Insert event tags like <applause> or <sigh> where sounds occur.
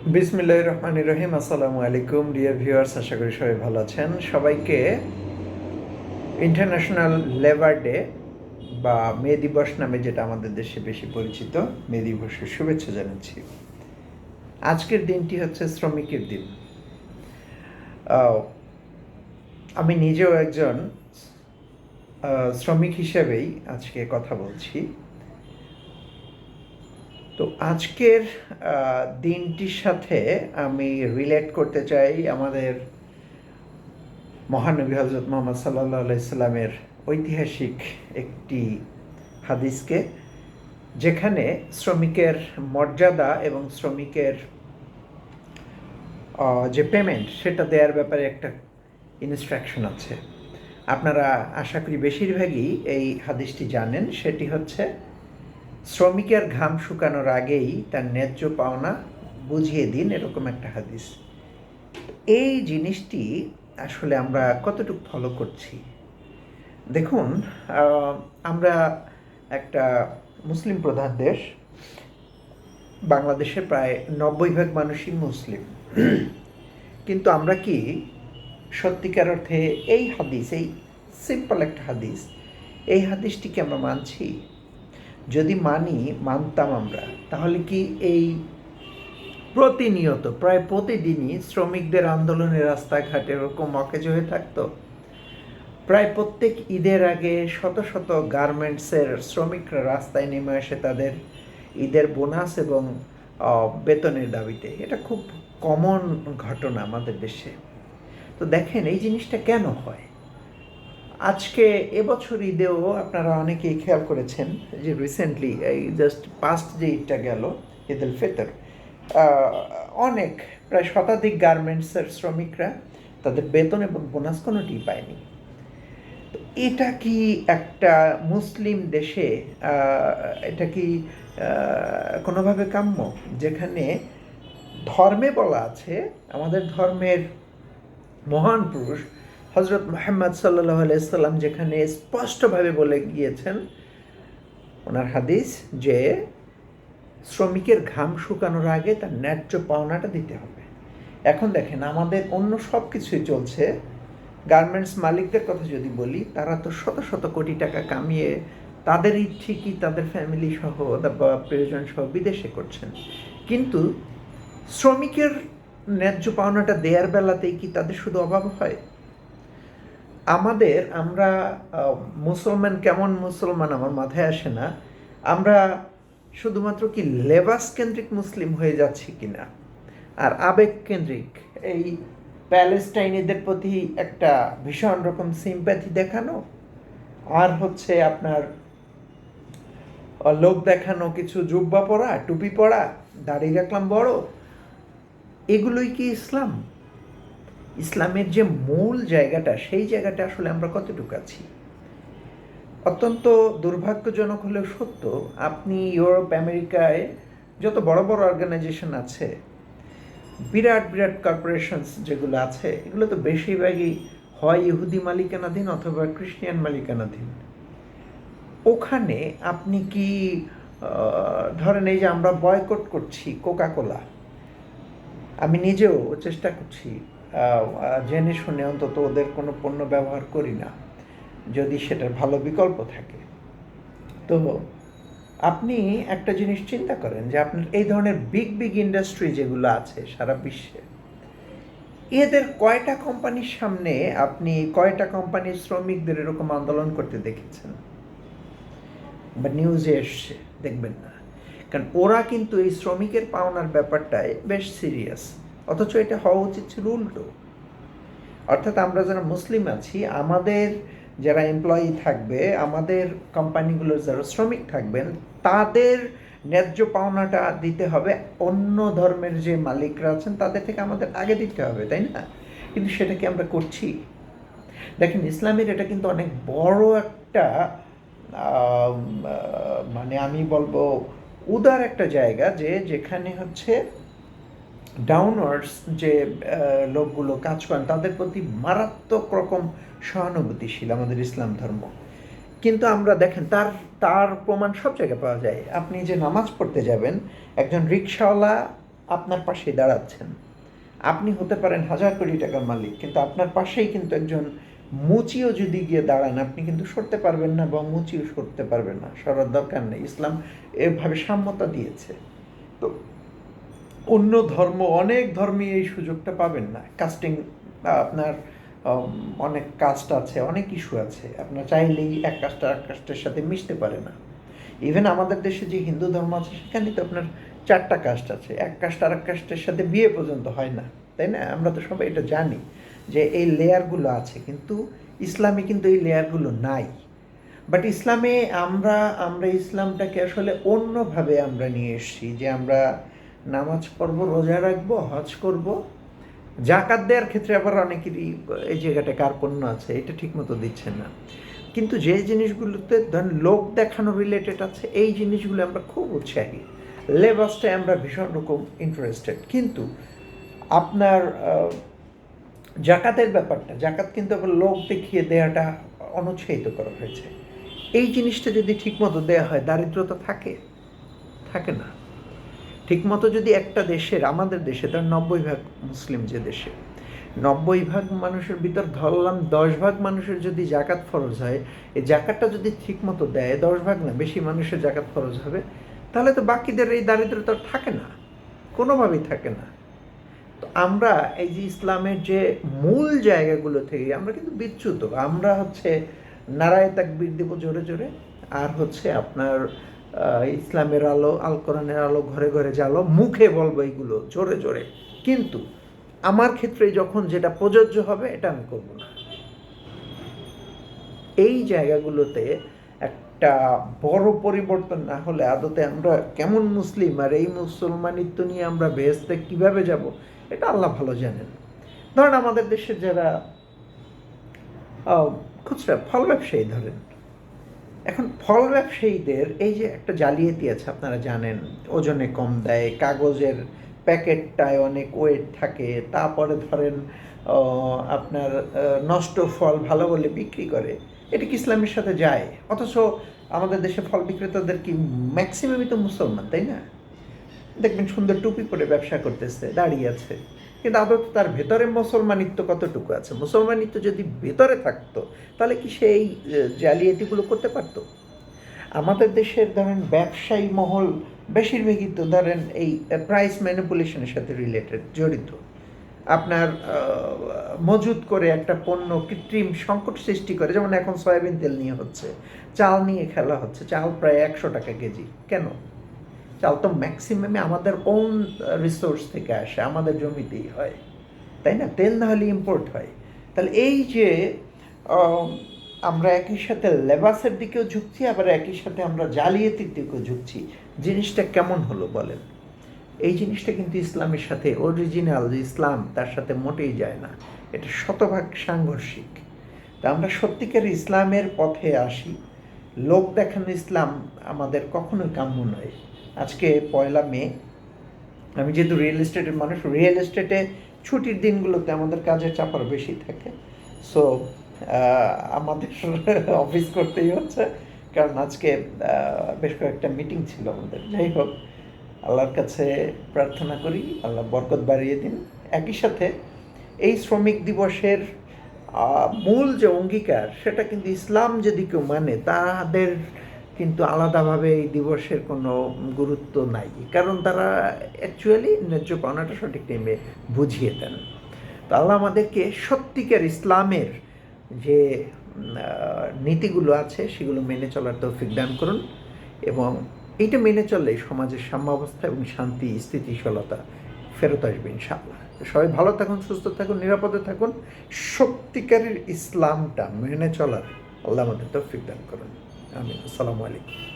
বিসমিল্লাহ রহমান রহিম, আসসালামু আলাইকুম। ডিয়ার ভিউয়ার্স আশা করি সবাই ভালো আছেন। সবাইকে ইন্টারন্যাশনাল লেবার ডে বা মে দিবস নামে যেটা আমাদের দেশে বেশি পরিচিত, মে দিবসের শুভেচ্ছা জানাচ্ছি। আজকের দিনটি হচ্ছে শ্রমিকের দিন। আমি নিজেও একজন শ্রমিক হিসেবেই আজকে কথা বলছি। তো আজকের দিনটির সাথে আমি রিলেট করতে চাই আমাদের মহানবী হজরত মোহাম্মদ সাল্লাহ আলাইসাল্লামের ঐতিহাসিক একটি হাদিসকে, যেখানে শ্রমিকের মর্যাদা এবং শ্রমিকের যে পেমেন্ট সেটা দেওয়ার ব্যাপারে একটা ইনস্ট্রাকশন আছে। আপনারা আশা করি বেশিরভাগই এই হাদিসটি জানেন, সেটি হচ্ছে শ্রমিকের ঘাম শুকানোর আগেই তার ন্যায্য পাওনা বুঝিয়ে দিন এরকম একটা হাদিস। এই জিনিসটি আসলে আমরা কতটুকু ফলো করছি? দেখুন আমরা একটা মুসলিম প্রধান দেশ। বাংলাদেশে প্রায় নব্বই ভাগ মানুষই মুসলিম। কিন্তু আমরা কি সত্যিকার অর্থে এই হাদিস, এই সিম্পল একটা হাদিস, এই হাদিসটিকে আমরা মানছি? যদি মানি, মানতাম আমরা। তাহলে কি এই প্রতিনিয়ত, প্রায় প্রতিদিনই শ্রমিকদের আন্দোলনের রাস্তাঘাটে এরকম অকেজ হয়ে থাকতো? প্রায় প্রত্যেক ঈদের আগে শত শত গার্মেন্টসের শ্রমিকরা রাস্তায় নেমে আসে তাদের ঈদের বোনাস এবং বেতনের দাবিতে। এটা খুব কমন ঘটনা আমাদের দেশে। তো দেখেন, এই জিনিসটা কেন হয়? আজকে এবছর ঈদেও আপনারা অনেকেই খেয়াল করেছেন যে রিসেন্টলি এই জাস্ট পাস্ট যে ঈদটা গেল, ঈদ উল ফিতর অনেক, প্রায় শতাধিক গার্মেন্টসের শ্রমিকরা তাদের বেতন এবং বোনাস কোনোটি পায়নি। তো এটা কি একটা মুসলিম দেশে এটা কি কোনোভাবে কাম্য? যেখানে ধর্মে বলা আছে, আমাদের ধর্মের মহান পুরুষ হজরত মোহাম্মদ সাল্লাহ আলাইসাল্লাম যেখানে স্পষ্টভাবে বলে গিয়েছেন, ওনার হাদিস যে শ্রমিকের ঘাম শুকানোর আগে তার ন্যায্য পাওনাটা দিতে হবে। এখন দেখেন, আমাদের অন্য সব কিছুই চলছে। গার্মেন্টস মালিকদের কথা যদি বলি, তারা তো শত শত কোটি টাকা কামিয়ে তাদেরই ঠিকই তাদের ফ্যামিলি সহ বা প্রিয়জন সহ বিদেশে করছেন। কিন্তু শ্রমিকের ন্যায্য পাওনাটা দেওয়ার বেলাতেই কি তাদের শুধু অভাব হয়? আমাদের, আমরা মুসলমান কেমন মুসলমান আমার মাথায় আসে না, আমরা শুধুমাত্র কি লেবাস কেন্দ্রিক মুসলিম হয়ে যাচ্ছি কিনা? আর আবেগ কেন্দ্রিক এই প্যালেস্টাইনিদের প্রতি একটা ভীষণ রকম সিম্প্যাথি দেখানো, আর হচ্ছে আপনার লোক দেখানো কিছু জুব্বা পরা, টুপি পরা, দাড়ি রাখলাম বড়, এগুলোই কি ইসলাম? ইসলামের যে মূল জায়গাটা, সেই জায়গাটা আসলে আমরা কতটুকু আছি? অত্যন্ত দুর্ভাগ্যজনক হলেও সত্য, আপনি ইউরোপ, আমেরিকায় যত বড় বড় অর্গানাইজেশন আছে, বিরাট বিরাট কর্পোরেশনস যেগুলো আছে, এগুলো তো বেশিরভাগই হয় ইহুদি মালিকানাধীন অথবা খ্রিস্টিয়ান মালিকানাধীন। ওখানে আপনি কি ধরেন এই যে আমরা বয়কট করছি কোকাকোলা আমি নিজেও চেষ্টা করছি জেনে শুনে অন্তত ওদের কোনো পণ্য ব্যবহার করি না, যদি সেটার ভালো বিকল্প থাকে। তো আপনি একটা জিনিস চিন্তা করেন যে আপনার এই ধরনের বিগ বিগ ইন্ডাস্ট্রি যেগুলো আছে সারা বিশ্বে, এদের কয়টা কোম্পানির সামনে আপনি কয়টা কোম্পানির শ্রমিকদের এরকম আন্দোলন করতে দেখেছেন? বা নিউজে এসছে, দেখবেন না। কারণ ওরা কিন্তু এই শ্রমিকের পাওনার ব্যাপারটায় বেশ সিরিয়াস অথচ এটা হওয়া উচিত ছিল উল্টো। অর্থাৎ আমরা যারা মুসলিম আছি, আমাদের যারা এমপ্লয়ি থাকবে, আমাদের কোম্পানিগুলোর যারা শ্রমিক থাকবেন, তাদের ন্যায্য পাওনাটা দিতে হবে। অন্য ধর্মের যে মালিকরা আছেন, তাদের থেকে আমাদের আগে দিতে হবে, তাই না? কিন্তু সেটা কি আমরা করছি? দেখেন, ইসলামের এটা কিন্তু অনেক বড় একটা মানে আমি বলব উদার একটা জায়গা যে, যেখানে হচ্ছে ডাউনওয়ার্ডস যে লোকগুলো কাজ করেন, তাদের প্রতি মারাত্মক রকম সহানুভূতিশীল আমাদের ইসলাম ধর্ম। কিন্তু আমরা দেখেন, তার তার প্রমাণ সব জায়গায় পাওয়া যায়। আপনি যে নামাজ পড়তে যাবেন, একজন রিক্সাওয়ালা আপনার পাশে দাঁড়াচ্ছেন। আপনি হতে পারেন হাজার কোটি টাকার মালিক, কিন্তু আপনার পাশেই কিন্তু একজন মুচিও যদি গিয়ে দাঁড়ান, আপনি কিন্তু সরতে পারবেন না বা মুচিও সরতে পারবেন না। সরার দরকার নেই। ইসলাম এভাবে সাম্যতা দিয়েছে। তো অন্য ধর্ম, অনেক ধর্মই এই সুযোগটা পাবেন না। কাস্টিং আপনার অনেক কাস্ট আছে, অনেক ইস্যু আছে। আপনার চাইলেই এক কাস্ট আর কাস্টের সাথে মিশতে পারে না। ইভেন আমাদের দেশে যে হিন্দু ধর্ম আছে সেখানে তো আপনার চারটা কাস্ট আছে। এক কাস্ট আর এক কাস্টের সাথে বিয়ে পর্যন্ত হয় না, তাই না? আমরা তো সবাই এটা জানি যে এই লেয়ারগুলো আছে, কিন্তু ইসলামে কিন্তু এই লেয়ারগুলো নাই। বাট ইসলামে আমরা আমরা ইসলামটাকে আসলে অন্যভাবে আমরা নিয়ে এসেছি যে আমরা নামাজ পড়ব, রোজা রাখব, হজ করব। জাকাত দেওয়ার ক্ষেত্রে আবার অনেকেরই এই জায়গাটা কার্পণ্য আছে, এটা ঠিকমতো দিচ্ছেন না। কিন্তু যে জিনিসগুলোতে ধরেন লোক দেখানো রিলেটেড আছে, এই জিনিসগুলো আমরা খুব উৎসাহী। লেবাসটায় আমরা ভীষণ রকম ইন্টারেস্টেড কিন্তু আপনার জাকাতের ব্যাপারটা জাকাত কিন্তু আবার লোক দেখিয়ে দেওয়াটা অনুৎসাহিত করা হয়েছে। এই জিনিসটা যদি ঠিকমতো দেওয়া হয়, দারিদ্রতা থাকে? থাকে না। ঠিকমতো যদি একটা দেশের, আমাদের দেশে তার নব্বই ভাগ মুসলিম যে দেশে, নব্বই ভাগ মানুষের ভিতর ধরলাম দশ ভাগ মানুষের যদি জাকাত ফরজ হয়, এই জাকাতটা যদি ঠিকমতো দেয়, দশ ভাগ না, বেশি মানুষের জাকাত ফরজ হবে, তাহলে তো বাকিদের এই দারিদ্রতা থাকে না, কোনোভাবেই থাকে না। তো আমরা এই যে ইসলামের যে মূল জায়গাগুলো থেকে, আমরা কিন্তু বিচ্যুত, আমরা হচ্ছে নারায় তাকবীর দেবো জোরে জোরে, আর হচ্ছে আপনার ইসলামের আলো, আল কোরআনের আলো ঘরে ঘরে জ্বালো মুখে বলব এইগুলো জোরে জোরে। কিন্তু আমার ক্ষেত্রে যখন যেটা প্রযোজ্য হবে, এটা আমি করব না। এই জায়গাগুলোতে একটা বড় পরিবর্তন না হলে আদতে আমরা কেমন মুসলিম, আর এই মুসলমানিত্ব নিয়ে আমরা বেহেস্তে কীভাবে যাব, এটা আল্লাহ ভালো জানেন। ধরেন আমাদের দেশের যারা খুচরা, ফল ব্যবসায়ী ধরেন এখন ফল ব্যবসায়ীদের এই যে একটা জালিয়াতি আছে, আপনারা জানেন, ওজনে কম দেয়, কাগজের প্যাকেটটায় অনেক ওয়েট থাকে, তারপরে ধরেন আপনার নষ্ট ফল ভালো বলে বিক্রি করে, এটা কি ইসলামের সাথে যায়? অথচ আমাদের দেশে ফল বিক্রেতাদের কি ম্যাক্সিমামই তো মুসলমান, তাই না? দেখবেন সুন্দর টুপি পরে ব্যবসা করতেছে, দাঁড়িয়ে আছে। কিন্তু আদত তার ভেতরে মুসলমানিত্ব কতটুকু আছে? মুসলমানিত্ব যদি ভেতরে থাকতো, তাহলে কি সেই জালিয়াতিগুলো করতে পারতো? আমাদের দেশের ধরেন ব্যবসায়ী মহল বেশিরভাগই তো ধরেন এই প্রাইস ম্যানিপুলেশনের সাথে রিলেটেড জড়িত। আপনার মজুত করে একটা পণ্য কৃত্রিম সংকট সৃষ্টি করে, যেমন এখন সয়াবিন তেল নিয়ে হচ্ছে, চাল নিয়ে খেলা হচ্ছে, চাল প্রায় একশো টাকা কেজি। কেন? চাল তো ম্যাক্সিমামে আমাদের ওন রিসোর্স থেকে আসে, আমাদের জমিতেই হয়। তাই না? তেল না হলে ইম্পোর্ট হয়। তাহলে এই যে আমরা একই সাথে লেবাসের দিকেও ঝুঁকছি, আবার একই সাথে আমরা জালিয়াতির দিকেও ঝুঁকছি। জিনিসটা কেমন হলো বলেন? এই জিনিসটা কিন্তু ইসলামের সাথে অরিজিনাল ইসলাম, তার সাথে মোটেই যায় না। এটা শতভাগ সাংঘর্ষিক। তা আমরা সত্যিকার ইসলামের পথে আসি। লোক দেখানো ইসলাম আমাদের কখনোই কাম্য নয়। আজকে পয়লা মে, আমি যেহেতু রিয়েল এস্টেটের মানুষ রিয়েল এস্টেটে ছুটির দিনগুলোতে আমাদের কাজের চাপার বেশি থাকে। সো আমাদের <laughs> অফিস করতেই হচ্ছে, কারণ আজকে বেশ কয়েকটা মিটিং ছিল আমাদের। যাই হোক, আল্লাহর কাছে প্রার্থনা করি, আল্লাহ বরকত বাড়িয়ে দিন। একই সাথে এই শ্রমিক দিবসের মূল যে অঙ্গীকার, সেটা কিন্তু ইসলাম যদি কেউ মানে তাদের কিন্তু আলাদাভাবে এই দিবসের কোনো গুরুত্ব নাই। কারণ তারা অ্যাকচুয়ালি ন্যায্য পাওনাটা সঠিক টাইমে বুঝিয়ে দেন। তো আল্লাহ আমাদেরকে সত্যিকার ইসলামের যে নীতিগুলো আছে, সেগুলো মেনে চলার তৌফিক দান করুন এবং এইটা মেনে চললে সমাজের সাম্যাবস্থা এবং শান্তি, স্থিতিশীলতা ফেরত আসবে ইনশাআল্লাহ। সবাই ভালো থাকুন, সুস্থ থাকুন, নিরাপদে থাকুন। সত্যিকারের ইসলামটা মেনে চলার আল্লাহ আমাদের তৌফিক দান করুন। আমি আসসালামু আলাইকুম।